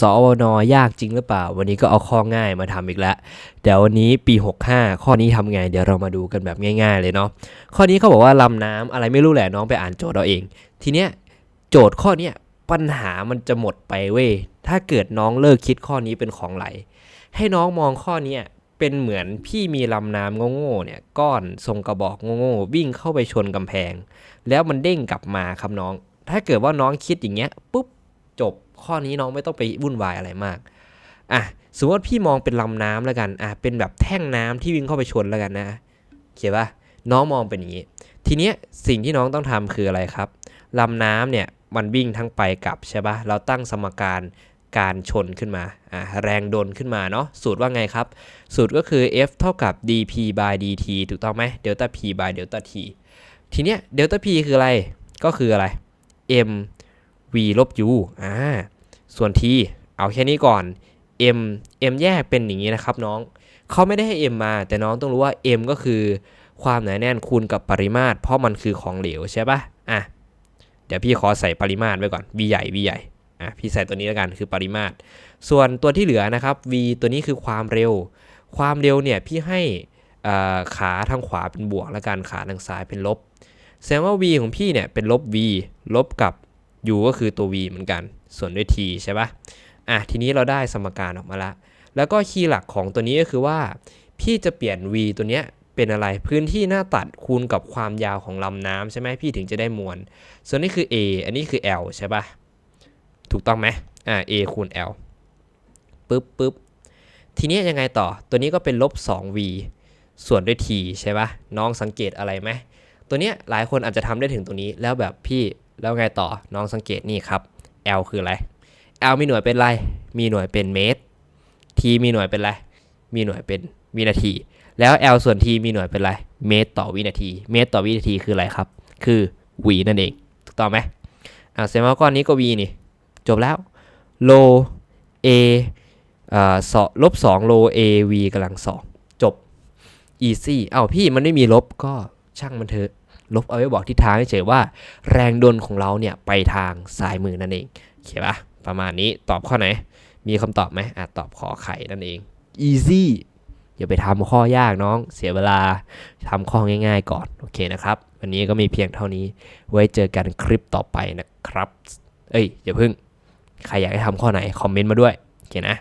สอวนยากจริงหรือเปล่า วันนี้ก็เอาข้อง่ายมาทำอีกแล้วเดี๋ยววันนี้ปี 65 ข้อนี้ทำไง เดี๋ยวเรามาดูกันแบบง่าย ๆ เลยเนาะข้อนี้เขาบอกว่าลำน้ำอะไรไม่รู้แหละน้องไปอ่านโจทย์เราเอง ทีเนี้ยโจทย์ข้อเนี้ยปัญหามันจะหมดไปเว้ยถ้าเกิดน้องเลิกคิดข้อนี้เป็นของไหล ให้น้องมองข้อเนี้ยเป็นเหมือนพี่มีลำน้ำโง่ๆเนี่ยก้อนทรงกระบอกโง่ๆวิ่งเข้าไปชนกำแพง แล้วมันเด้งกลับมาครับน้อง ถ้าเกิดว่าน้องคิดอย่างเงี้ยปุ๊บ จบข้อนี้น้องไม่ต้องไปวุ่นวายอะไรมากอะสมมติว่าพี่มองเป็นลำน้ำแล้วกันอะเป็นแบบแท่งน้ำที่วิ่งเข้าไปชนแล้วกันนะเขียนปะน้องมองเป็นอย่างนี้ ทีเนี้ยสิ่งที่น้องต้องทำคืออะไรครับลำน้ำเนี่ยมันวิ่งทั้งไปกลับใช่ปะเราตั้งสมการการชนขึ้นมาอะแรงดนขึ้นมาเนาะสูตรว่าไงครับ สูตรก็คือ F เท่ากับ dp by dt ถูกต้องไหม delta p by delta t ทีเนี้ย delta p คืออะไรก็คืออะไร m v ลบ u อ่าส่วน t เอาแค่นี้ก่อน m m แยกเป็นอย่างนี้นะครับน้องเขาไม่ได้ให้ m มา แต่น้องต้องรู้ว่า m ก็คือความหนาแน่นคูณกับปริมาตร เพราะมันคือของเหลวใช่ปะอะเดี๋ยวพี่ขอใส่ปริมาตรไว้ก่อน v ใหญ่ v ใหญ่อะพี่ใส่ตัวนี้แล้วกันคือปริมาตร ส่วนตัวที่เหลือนะครับ v ตัวนี้คือความเร็ว ความเร็วเนี่ยพี่ให้ขาทางขวาเป็นบวก แล้วกันขาทางซ้ายเป็นลบ แสดงว่า v ของพี่เนี่ยเป็นลบ v ลบกับ u ก็คือตัว v เหมือนกัน ส่วนด้วย t ใช่ปะอะทีนี้เราได้สมการออกมาละ แล้วก็คีย์หลักของตัวนี้ก็คือว่า พี่จะเปลี่ยน v ตัวเนี้ยเป็นอะไรพื้นที่หน้าตัดคูณกับความยาวของลำน้ำใช่ไหมพี่ถึงจะได้มวล ส่วนนี้คือ a อันนี้คือ l ใช่ปะถูกต้องไหมอ่า a คูณ l ปึ๊บปึ๊บทีนี้ยังไงต่อ ตัวนี้ก็เป็นลบ 2v ส่วนด้วย t ใช่ปะน้องสังเกตอะไรไหม ตัวเนี้ยหลายคนอาจจะทำได้ถึงตรงนี้ แล้วแบบพี่ แล้วไงต่อน้องสังเกตนี่ครับ L คืออะไร L มีหน่วยเป็นไร มีหน่วยเป็นเมตร T มีหน่วยเป็นไรมีหน่วยเป็นวินาที แล้ว L ส่วน T มีหน่วยเป็นไรเมตรต่อวินาที เมตรต่อวินาทีคืออะไรครับ คือวีนั่นเองถูกต้องไหมอ่าเซมาก้อนนี้ก็ v นี่จบแล้วโล a อ่าสองลบ2โล a v กำลังสองจบ easy เอ้าพี่มันไม่มีลบก็ช่างมันเถอะ ลบเอาไว้บอกทิศทางเฉยว่า แรงดนของเราเนี่ยไปทางซ้ายมือนั่นเองโอเคปะประมาณนี้ตอบข้อไหน มีคำตอบไหมอะตอบขอไข่นั่นเอง easy อย่าไปทำข้อยากน้อง เสียเวลาทำข้อง่าย ๆ ก่อน โอเคนะครับ วันนี้ก็มีเพียงเท่านี้ ไว้เจอกันคลิปต่อไปนะครับ เอ้ยอย่าเพิ่ง ใครอยากให้ทำข้อไหน คอมเมนต์มาด้วย โอเคนะ